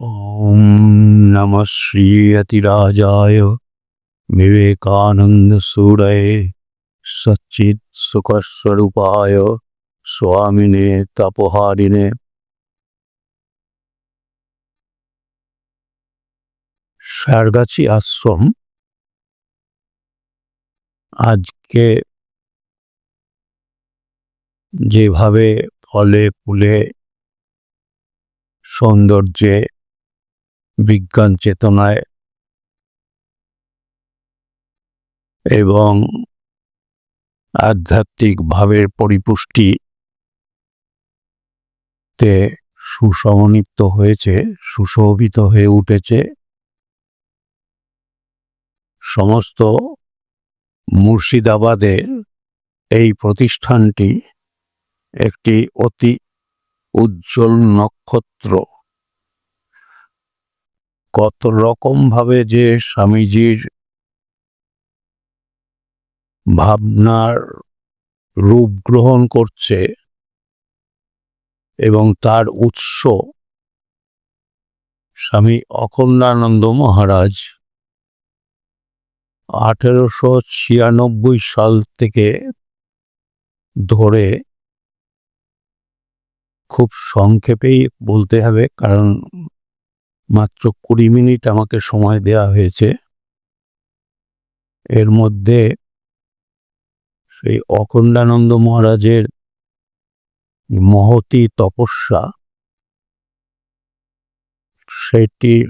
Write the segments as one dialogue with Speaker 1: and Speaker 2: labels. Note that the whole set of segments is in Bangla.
Speaker 1: ॐ नमः श्रीयतिराजाय विवेकानन्दसूरये सच्चित्सुखस्वरूपाय स्वामिने तपोहारिणे সারগাছি আশ্রম আজকে যেভাবে ফলে ফুলে সৌন্দর্যে বিজ্ঞান চেতনায় এবং আধ্যাত্মিক ভাবের পরিপুষ্টি তে সুসমন্বিত হয়েছে, সুশোভিত হয়ে উঠেছে। সমস্ত মুর্শিদাবাদের এই প্রতিষ্ঠানটি একটি অতি উজ্জ্বল নক্ষত্র। কত রকম ভাবে যে স্বামীজির ভাবনার রূপ গ্রহণ করছে এবং তার উৎস স্বামী অখণ্ডানন্দ মহারাজ আঠেরোশো ছিয়ানব্বই সাল থেকে ধরে খুব সংক্ষেপেই বলতে হবে, কারণ মাত্র কুড়ি মিনিট আমাকে সময় দেয়া হয়েছে। এর মধ্যে সেই অখণ্ডানন্দ মহারাজের মহতি তপস্যা সেটির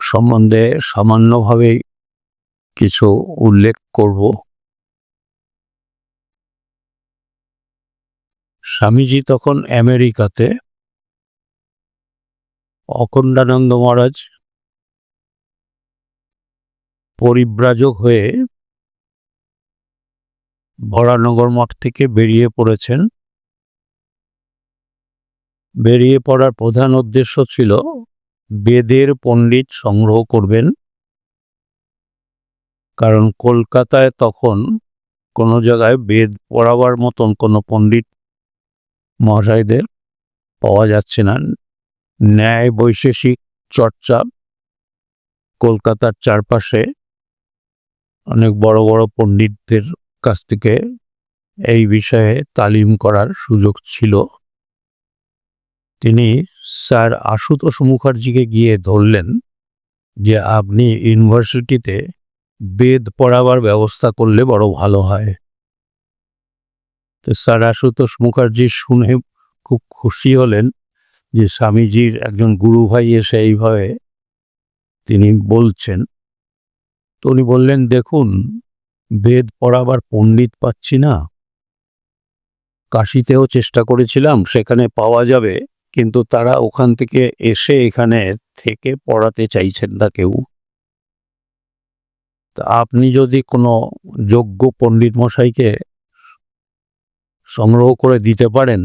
Speaker 1: সম্বন্ধে সামান্যভাবে কিছু উল্লেখ করব। স্বামীজি তখন আমেরিকাতে অখণ্ডানন্দ মহারাজ পরিব্রাজক হয়ে বরানগর মঠ থেকে বেরিয়ে পড়েছেন। বেরিয়ে পড়ার প্রধান উদ্দেশ্য ছিল বেদের পণ্ডিত সংগ্রহ করবেন। কারণ কলকাতায় তখন কোনো জায়গায় বেদ পড়াবার মতন কোনো পণ্ডিত মহাশয়দের পাওয়া যাচ্ছে না। ন্যায় বৈশেষিক চর্চা কলকাতার চারপাশে অনেক বড় বড় পণ্ডিতদের কাছ থেকে এই বিষয়ে তালিম করার সুযোগ ছিল। তিনি স্যার আশুতোষ মুখার্জিকে গিয়ে ধরলেন যে, আপনি ইউনিভার্সিটিতে বেদ পড়াবার ব্যবস্থা করলে বড় ভালো হয়। তো স্যার আশুতোষ মুখার্জি শুনে খুব খুশি হলেন। যে স্বামীজির একজন গুরু ভাই এসে এইভাবে তিনি বলছেন, তো উনি বললেন, দেখুন, বেদ পড়াবার পণ্ডিত পাচ্ছি না। কাশিতেও চেষ্টা করেছিলাম, সেখানে পাওয়া যাবে, কিন্তু তারা ওখান থেকে এসে এখানে থেকে পড়াতে চাইছেন না কেউ। তা আপনি যদি কোনো যোগ্য পণ্ডিত মশাইকে সংগ্রহ করে দিতে পারেন,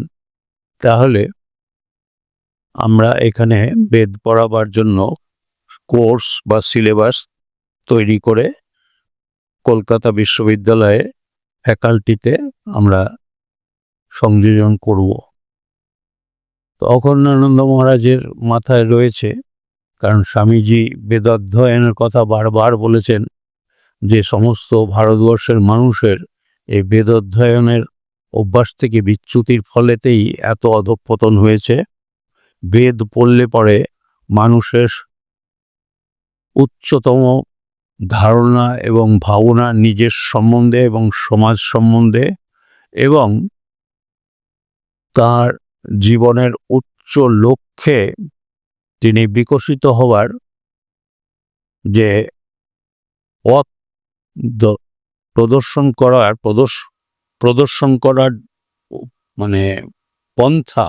Speaker 1: তাহলে আমরা এখানে বেদ পড়াবার জন্য কোর্স বা সিলেবাস তৈরি করে কলকাতা বিশ্ববিদ্যালয়ে ফ্যাকাল্টিতে আমরা সংযোজন করব। তো অখণ্ডানন্দ মহারাজের মাথায় রয়েছে, কারণ স্বামীজি বেদাধ্যয়নের কথা বারবার বলেছেন যে সমস্ত ভারতবর্ষের মানুষের এই বেদাধ্যয়নের অভ্যাস থেকে বিচ্যুতির ফলেতেই এত অধঃপতন হয়েছে। বেদ পড়লে পরে মানুষের উচ্চতম ধারণা এবং ভাবনা নিজের সম্বন্ধে এবং সমাজ সম্বন্ধে এবং তার জীবনের উচ্চ লক্ষ্যে তিনি বিকশিত হওয়ার যে পথ প্রদর্শন করার, প্রদর্শ, প্রদর্শন করার মানে পন্থা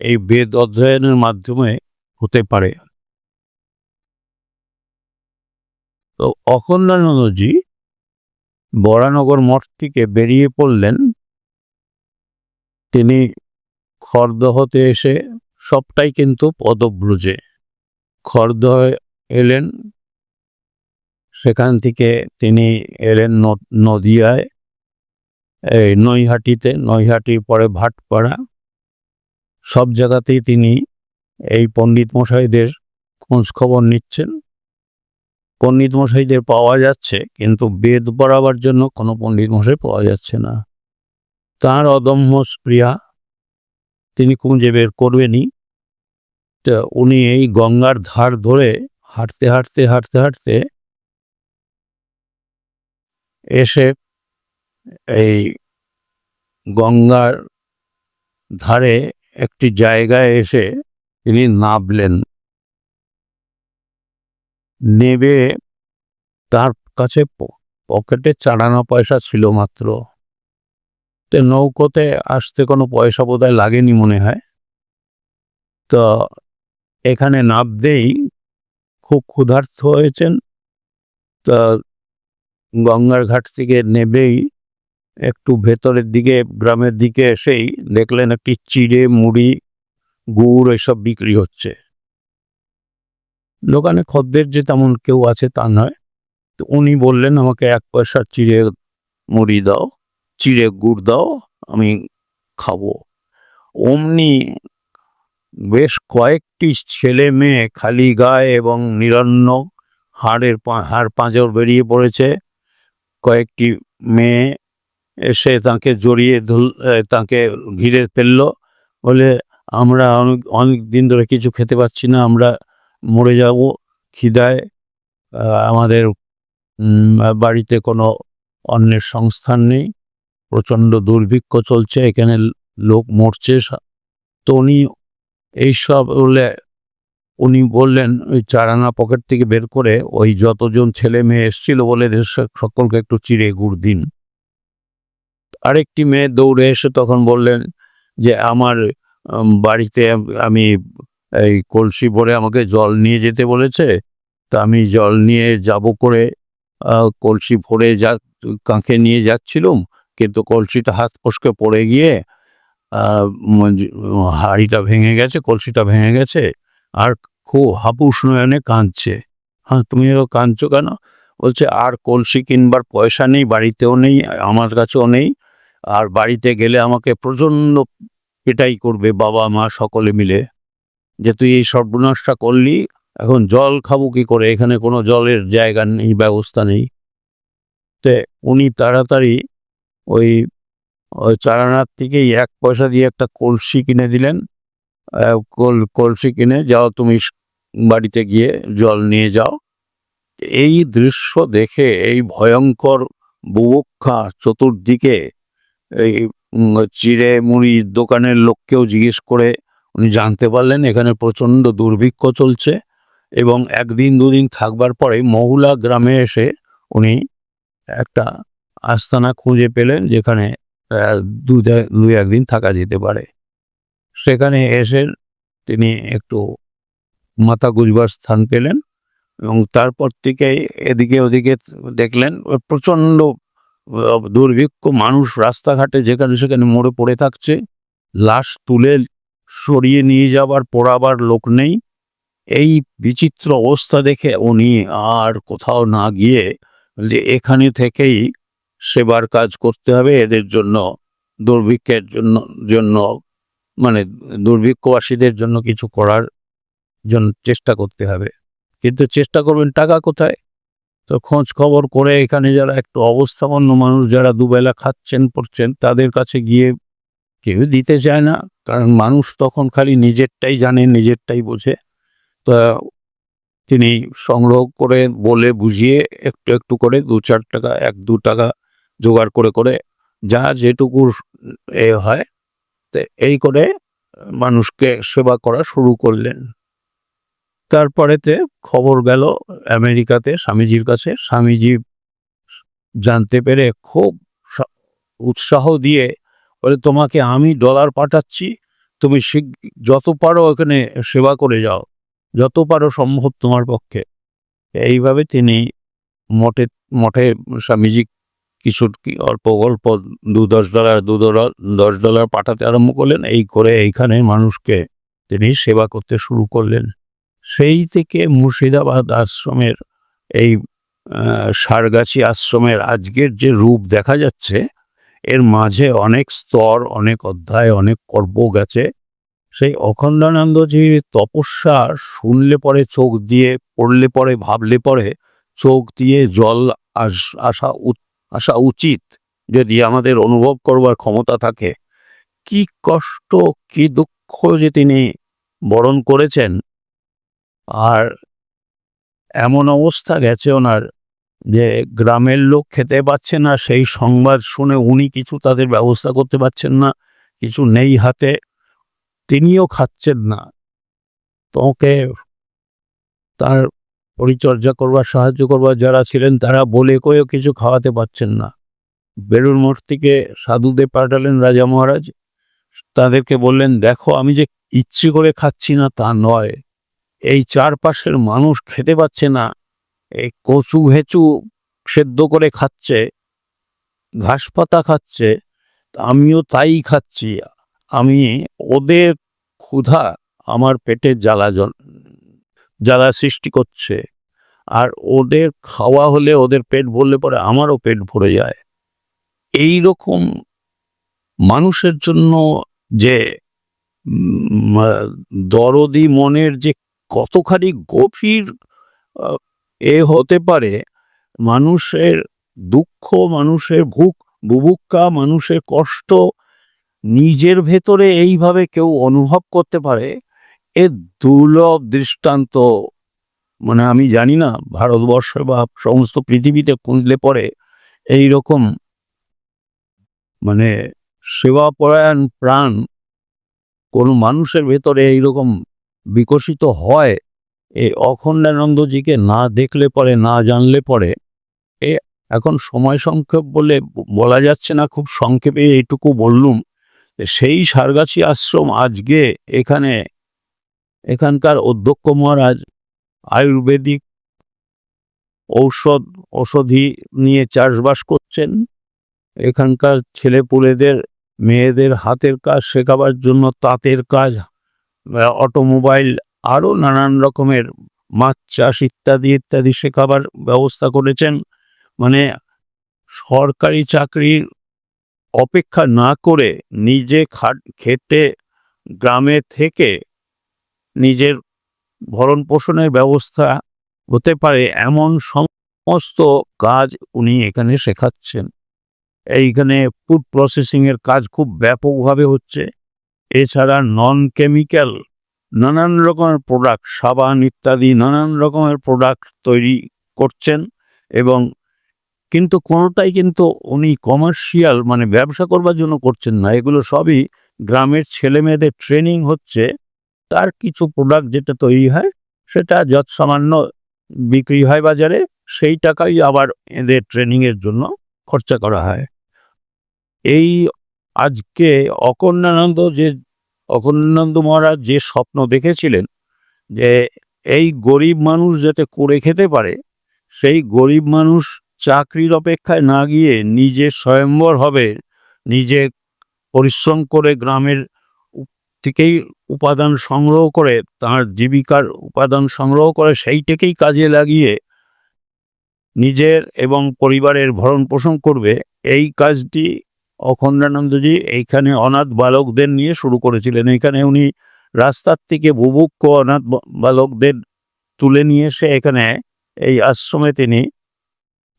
Speaker 1: এই বেদ অধ্যয়নের মাধ্যমে হতে পারে। তো অখণ্ডানন্দজি বরানগর মঠ থেকে বেরিয়ে পড়লেন। তিনি খড়দহতে এসে সবটাই কিন্তু পদব্রজে খড়দহ এলেন। সেখান থেকে তিনি এলেন নদিয়ায়, এই নৈহাটিতে, নৈহাটির পরে ভাটপাড়া। সব জায়গাতেই তিনি এই পণ্ডিত মশাইদের খোঁজ খবর নিচ্ছেন। পণ্ডিত মশাইদের পাওয়া যাচ্ছে, কিন্তু বেদ পড়াবার জন্য কোনো পণ্ডিত মশাই পাওয়া যাচ্ছে না। তার অদম্য স্প্রিয়া তিনি খুঁজে বের করবেনই। তা উনি এই গঙ্গার ধার ধরে হাঁটতে হাঁটতে হাঁটতে হাঁটতে এসে এই গঙ্গার ধারে একটি জায়গায় এসে তিনি নামলেন। নেবে তার কাছে পকেটে চাড়ানো পয়সা ছিল মাত্র। তো নৌকোতে আসতে কোনো পয়সা বোধহয় লাগেনি মনে হয়। তো এখানে নামতেই খুব ক্ষুধার্ত হয়েছেন। তা গঙ্গার ঘাট থেকে নেবেই একটু ভেতরের দিকে, গ্রামের দিকে এসেই দেখলেন একটি চিড়ে, মুড়ি, গুড় এসব বিক্রি হচ্ছে। দোকানে খদ্দের যে তেমন কেউ আছে তা নয়। তো উনি বললেন, আমাকে এক পয়সা চিড়ে মুড়ি দাও, চিড়ে গুড় দাও, আমি খাব। অমনি বেশ কয়েকটি ছেলে মেয়ে খালি গায়ে এবং নিরন্ন হাড়ের হাড় পাঁজর বেরিয়ে পড়েছে। কয়েকটি মেয়ে এসে তাকে জড়িয়ে ধুল তাকে ঘিরে ফেলল। বলে, আমরা অনেক অনেক দিন ধরে কিছু খেতে পাচ্ছি না, আমরা মরে যাব খিদায়। আমাদের বাড়িতে কোনো অন্যের সংস্থান নেই। প্রচণ্ড দুর্ভিক্ষ চলছে, এখানে লোক মরছে তো উনি এইসব বলে, উনি বললেন, ওই চারানা পকেট থেকে বের করে ওই যতজন ছেলে মেয়ে এসছিল বলে সকলকে একটু চিড়ে গুড় দিন। আরেকটি মেয়ে দৌড়ে এসে তখন বললেন যে, আমার বাড়িতে আমি এই কলসি ভরে আমাকে জল নিয়ে যেতে বলেছে। তা আমি জল নিয়ে যাব করে কলসি ভরে যা কাঁকে নিয়ে যাচ্ছিলুম। কিন্তু কলসিটা হাত ফসকে পড়ে গিয়ে হাঁড়িটা ভেঙে গেছে, কলসিটা ভেঙে গেছে। আর খুব হাপুস নয়নে কাঁদছে। হ্যাঁ তুমি কাঁদছো কেন? বলছে, আর কলসি কিনবার পয়সা নেই, বাড়িতেও নেই, আমার কাছেও নেই। আর বাড়িতে গেলে আমাকে প্রচণ্ড পেটাই করবে বাবা, মা সকলে মিলে যে তুই এই সর্বনাশটা করলি, এখন জল খাব কি করে? এখানে কোনো জলের জায়গা নেই, ব্যবস্থা নেই। তে উনি তাড়াতাড়ি ওই চারানার থেকেই এক পয়সা দিয়ে একটা কলসি কিনে দিলেন। কল, কলসি কিনে যাও তুমি বাড়িতে গিয়ে জল নিয়ে যাও। এই দৃশ্য দেখে এই ভয়ঙ্কর বুভুক্ষা চতুর্দিকে এই চিড়ে মুড়ি দোকানের লোককেও জিজ্ঞেস করে উনি জানতে পারলেন এখানে প্রচণ্ড দুর্ভিক্ষ চলছে এবং একদিন দুদিন থাকবার পরে মহুলা গ্রামে এসে উনি একটা আস্তানা খুঁজে পেলেন যেখানে দু, দুই একদিন থাকা যেতে পারে। সেখানে এসে তিনি একটু মাথা গুজবার স্থান পেলেন এবং তারপর থেকে এদিকে ওদিকে দেখলেন, প্রচণ্ড দুর্ভিক্ষ, মানুষ রাস্তাঘাটে যেখানে সেখানে মরে পড়ে থাকছে, লাশ তুলে সরিয়ে নিয়ে যাবার, পড়াবার লোক নেই। এই বিচিত্র অবস্থা দেখে উনি আর কোথাও না গিয়ে যে এখানে থেকেই সেবার কাজ করতে হবে, এদের জন্য, দুর্ভিক্ষের জন্য জন্য মানে দুর্ভিক্ষবাসীদের জন্য কিছু করার জন্য চেষ্টা করতে হবে। কিন্তু চেষ্টা করবেন টাকা কোথায়? তো খোঁজ খবর করে এখানে যারা একটু অবস্থাপন্ন মানুষ, যারা দুবেলা খাচ্ছেন, পড়ছেন, তাদের কাছে গিয়ে কেউ দিতে চায় না। কারণ মানুষ তখন খালি নিজেরটাই জানে, নিজেরটাই বোঝে। তা তিনি সংগ্রহ করে বলে বুঝিয়ে একটু একটু করে দু চার টাকা, এক দু টাকা জোগাড় করে করে যা যেটুকু এ হয়, তো এই করে মানুষকে সেবা করা শুরু করলেন। তারপরেতে খবর গেল আমেরিকাতে স্বামীজির কাছে। স্বামীজি জানতে পেরে খুব উৎসাহ দিয়ে বলে, তোমাকে আমি ডলার পাঠাচ্ছি, তুমি যত পারো ওখানে সেবা করে যাও, যত পারো সম্ভব তোমার পক্ষে। এইভাবে তিনি মঠে মঠে স্বামীজি কিছু কি অল্প অল্প দু দশ ডলার, দু দশ ডলার পাঠাতে আরম্ভ করলেন। এই করে এইখানে মানুষকে তিনি সেবা করতে শুরু করলেন। সেই থেকে মুর্শিদাবাদ আশ্রমের এই সারগাছি আশ্রমের আজকের যে রূপ দেখা যাচ্ছে, এর মাঝে অনেক স্তর, অনেক অধ্যায়, অনেক পর্ব গেছে। সেই অখণ্ডানন্দজির তপস্যা শুনলে পরে চোখ দিয়ে, পড়লে পরে, ভাবলে পরে চোখ দিয়ে জল আস, আসা আসা উচিত যদি আমাদের অনুভব করবার ক্ষমতা থাকে। কি কষ্ট, কি দুঃখ যে তিনি বরণ করেছেন আর এমন অবস্থা গেছে ওনার যে গ্রামের লোক খেতে পাচ্ছে না, সেই সংবাদ শুনে উনি কিছু তাদের ব্যবস্থা করতে পারছেন না, কিছু নেই হাতে, তিনিও খাচ্ছেন না। তোমাকে তার পরিচর্যা করবার, সাহায্য করবার যারা ছিলেন তারা বলে কয়েও কিছু খাওয়াতে পারছেন না। বেলুর মঠ থেকে সাধুদের পাঠালেন রাজা মহারাজ। তাদেরকে বললেন, দেখো, আমি যে ইচ্ছে করে খাচ্ছি না তা নয়। এই চারপাশের মানুষ খেতে পাচ্ছে না। এই কচু হেচু সেদ্ধ করে খাচ্ছে, ঘাস পাতা খাচ্ছে আমিও তাই খাচ্ছি। আমি ওদের ক্ষুধা আমার পেটে জ্বালা জ্বালা সৃষ্টি করছে। আর ওদের খাওয়া হলে ওদের পেট ভরলে পরে আমারও পেট ভরে যায়। এই রকম মানুষের জন্য যে দরদি মনের যে কতখানি গভীর এ হতে পারে মানুষের দুঃখ, মানুষের ভুক, বুভুক্ষা, মানুষের কষ্ট নিজের ভেতরে এইভাবে কেউ অনুভব করতে পারে, এ দুর্লভ দৃষ্টান্ত। মানে আমি জানি না, ভারতবর্ষে বা সমস্ত পৃথিবীতে খুঁজলে পরে এই রকম মানে সেবাপরায়ণ প্রাণ কোনো মানুষের ভেতরে এইরকম বিকশিত হয় এই অখণ্ডানন্দজিকে না দেখলে পরে, না জানলে পরে, এ এখন সময় সংক্ষেপ বলে বলা যাচ্ছে না, খুব সংক্ষেপে এইটুকু বললুম। সেই সারগাছি আশ্রম আজকে এখানে, এখানকার অধ্যক্ষ মহারাজ আয়ুর্বেদিক ঔষধ, ঔষধি নিয়ে চাষবাস করছেন। এখানকার ছেলেপুলেদের, মেয়েদের হাতের কাজ শেখাবার জন্য তাঁতের কাজ অটোমোবাইল আরও নানান রকমের মাছ চাষ ইত্যাদি ইত্যাদি শেখাবার ব্যবস্থা করেছেন। মানে সরকারি চাকরির অপেক্ষা না করে নিজে খাট, খেটে গ্রামে থেকে নিজের ভরণ পোষণের ব্যবস্থা হতে পারে এমন সমস্ত কাজ উনি এখানে শেখাচ্ছেন। এইখানে ফুড প্রসেসিংয়ের কাজ খুব ব্যাপকভাবে হচ্ছে। এছাড়া নন কেমিক্যাল নানান রকমের প্রোডাক্ট সাবান ইত্যাদি নানান রকমের প্রোডাক্ট তৈরি করছেন এবং কিন্তু কোনোটাই কিন্তু উনি কমার্শিয়াল মানে ব্যবসা করবার জন্য করছেন না। এগুলো সবই গ্রামের ছেলে মেয়েদের ট্রেনিং হচ্ছে। তার কিছু প্রোডাক্ট যেটা তৈরি হয়, সেটা যত সামান্য বিক্রি হয় বাজারে, সেই টাকাই আবার এদের ট্রেনিংয়ের জন্য খরচা করা হয়। এই আজকে অকর্ণানন্দ যে অকর্ণানন্দ মহারাজ যে স্বপ্ন দেখেছিলেন যে এই গরিব মানুষ যাতে করে খেতে পারে, সেই গরিব মানুষ চাকরির অপেক্ষায় না গিয়ে নিজে স্বয়ম্বর হবে, নিজে পরিশ্রম করে গ্রামের থেকেই উপাদান সংগ্রহ করে, তার জীবিকার উপাদান সংগ্রহ করে, সেইটাকেই কাজে লাগিয়ে নিজের এবং পরিবারের ভরণ পোষণ করবে, এই কাজটি অখণ্ডানন্দজি এইখানে অনাথ বালকদের নিয়ে শুরু করেছিলেন। এখানে উনি রাস্তার থেকে বুভুক্ষ অনাথ বালকদের তুলে নিয়ে এসে এখানে এই আশ্রমে তিনি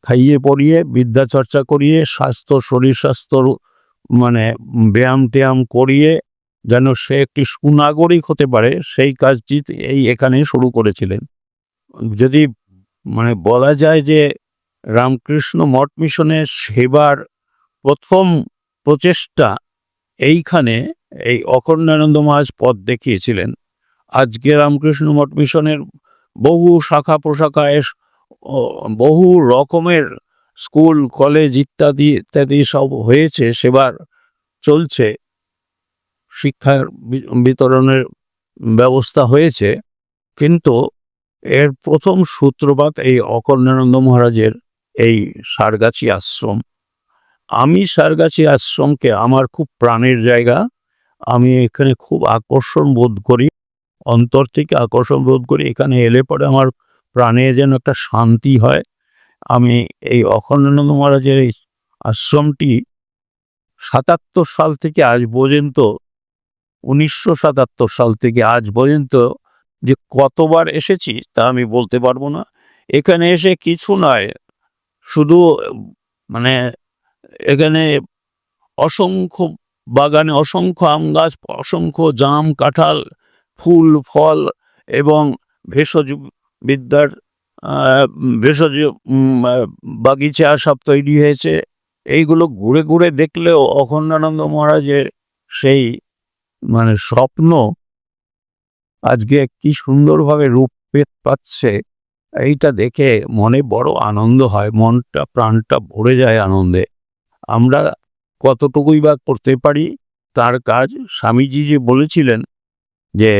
Speaker 1: খাইয়ে পড়িয়ে, বিদ্যা চর্চা করিয়ে, স্বাস্থ্য, শরীর স্বাস্থ্য মানে ব্যায়াম ট্যায়াম করিয়ে যেন সে একটি সুনাগরিক হতে পারে, সেই কাজটি এই এখানে শুরু করেছিলেন। যদি মানে বলা যায় যে রামকৃষ্ণ মঠ মিশনের সেবার প্রথম প্রচেষ্টা এইখানে এই অখণ্ডানন্দ মহাজ পথ দেখিয়েছিলেন। আজকে রামকৃষ্ণ মঠ মিশনের বহু শাখা প্রশাখায় বহু রকমের স্কুল, কলেজ ইত্যাদি ইত্যাদি সব হয়েছে, সেবার চলছে। শিক্ষার বিতরণের ব্যবস্থা হয়েছে। কিন্তু এর প্রথম সূত্রপাত এই অকর্ণানন্দ মহারাজের এই সারগাছি আশ্রম। আমি সারগাছি আশ্রমকে আমার খুব প্রাণের জায়গা। আমি এখানে খুব আকর্ষণ বোধ করি, অন্তর থেকে আকর্ষণ বোধ করি। এখানে এলে পরে আমার প্রাণে যেন একটা শান্তি হয়। আমি এই অখণ্ডানন্দ মহারাজের এই আশ্রমটি সাতাত্তর সাল থেকে আজ পর্যন্ত, উনিশশো সাতাত্তর সাল থেকে আজ পর্যন্ত যে কতবার এসেছি তা আমি বলতে পারব না। এখানে এসে কিছু নয়, শুধু মানে এখানে অসংখ্য বাগানে অসংখ্য আম গাছ, অসংখ্য জাম, কাঁঠাল, ফুল, ফল এবং ভেষজ বিদ্যার ভেষজ বাগিচা সব তৈরি হয়েছে। এইগুলো ঘুরে ঘুরে দেখলেও অখণ্ডানন্দ মহারাজের সেই মানে স্বপ্ন আজকে কি সুন্দরভাবে রূপ পেত, পাচ্ছে, এইটা দেখে মনে বড় আনন্দ হয়, মনটা, প্রাণটা ভরে যায় আনন্দে। আমরা কতটুকুই বা করতে পারি, তার কাজ স্বামীজি যে বলেছিলেন যে,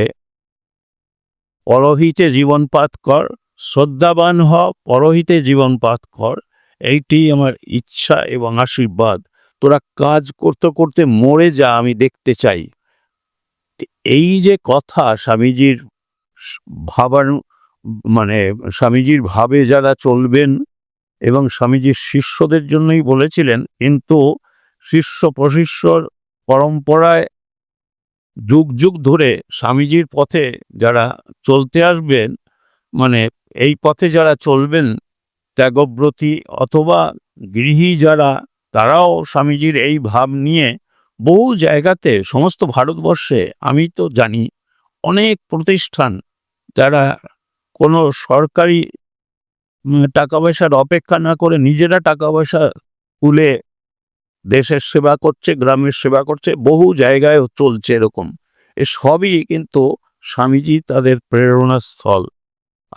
Speaker 1: পরহিতে জীবনপাত কর, শ্রদ্ধাবান হ, পরহিতে জীবনপাত কর। এইটি আমার ইচ্ছা এবং আশীর্বাদ। তোরা কাজ করতে করতে মরে যা, আমি দেখতে চাই। এই যে কথা স্বামীজির ভাবানু মানে স্বামীজির ভাবে যারা চলবেন এবং স্বামীজির শিষ্যদের জন্যই বলেছিলেন, কিন্তু শিষ্য প্রশিষ্যর পরম্পরায় যুগ যুগ ধরে স্বামীজির পথে যারা চলতে আসবেন মানে এই পথে যারা চলবেন, ত্যাগব্রতী অথবা গৃহী যারা, তারাও স্বামীজির এই ভাব নিয়ে বহু জায়গাতে, সমস্ত ভারতবর্ষে, আমি তো জানি, অনেক প্রতিষ্ঠান, যারা কোনো সরকারি টাকা পয়সার অপেক্ষা না করে নিজেরা টাকা পয়সা তুলে দেশের সেবা করছে, গ্রামের সেবা করছে, বহু জায়গায় চলছে এরকম। এ সবই কিন্তু স্বামীজি তাদের প্রেরণা স্থল।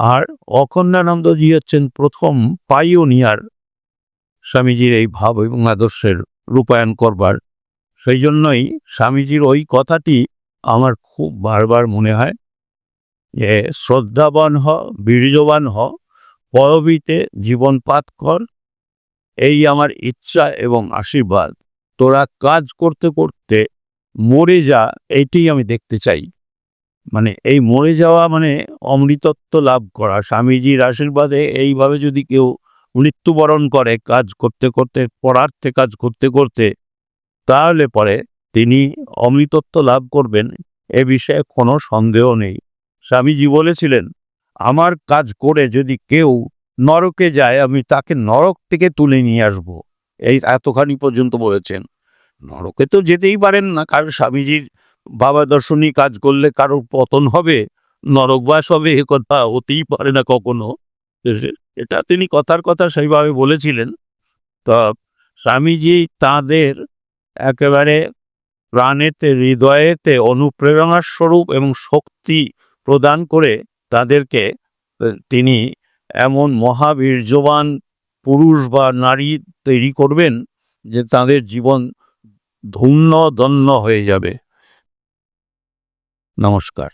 Speaker 1: আর অখণ্ডানন্দজি হচ্ছেন প্রথম পাইওনিয়ার স্বামীজির এই ভাব এবং আদর্শের রূপায়ণ করবার। সেই জন্যই স্বামীজির ওই কথাটি আমার খুব বারবার মনে হয় যে, শ্রদ্ধাবান হ, বীর্যবান হ পরবিতে জীবনপাত কর। এই আমার ইচ্ছা এবং আশীর্বাদ। তোরা কাজ করতে করতে মরে যা এইটি আমি দেখতে চাই। মানে এই মরে যাওয়া মানে অমৃতত্ব লাভ করা। স্বামীজির আশীর্বাদে এইভাবে যদি কেউ মৃত্যুবরণ করে কাজ করতে করতে, পরার্থে কাজ করতে করতে, তাহলে পরে তিনি অমৃতত্ব লাভ করবেন, এ বিষয়ে কোনো সন্দেহ নেই। স্বামীজি বলেছিলেন আমার কাজ করে যদি কেউ নরকে যায়, আমি তাকে নরক থেকে তুলে নিয়ে আসব। এই এতখানি পর্যন্ত বলেছেন। নরকে তো যেতেই পারেন না, কারণ স্বামীজির বাবা দর্শনী কাজ করলে কারোর পতন হবে, নরকবাস হবে, এ কথা হতেই পারে না কখনো। এটা তিনি কথার কথা সেইভাবে বলেছিলেন। তা স্বামীজি তাদের একেবারে প্রাণেতে, হৃদয়েতে অনুপ্রেরণার স্বরূপ এবং শক্তি প্রদান করে তাদেরকে তিনি এমন মহাবীর্যবান পুরুষ বা নারী তৈরি করবেন যে তাদের জীবন ধন্য দন্য হয়ে যাবে। নমস্কার।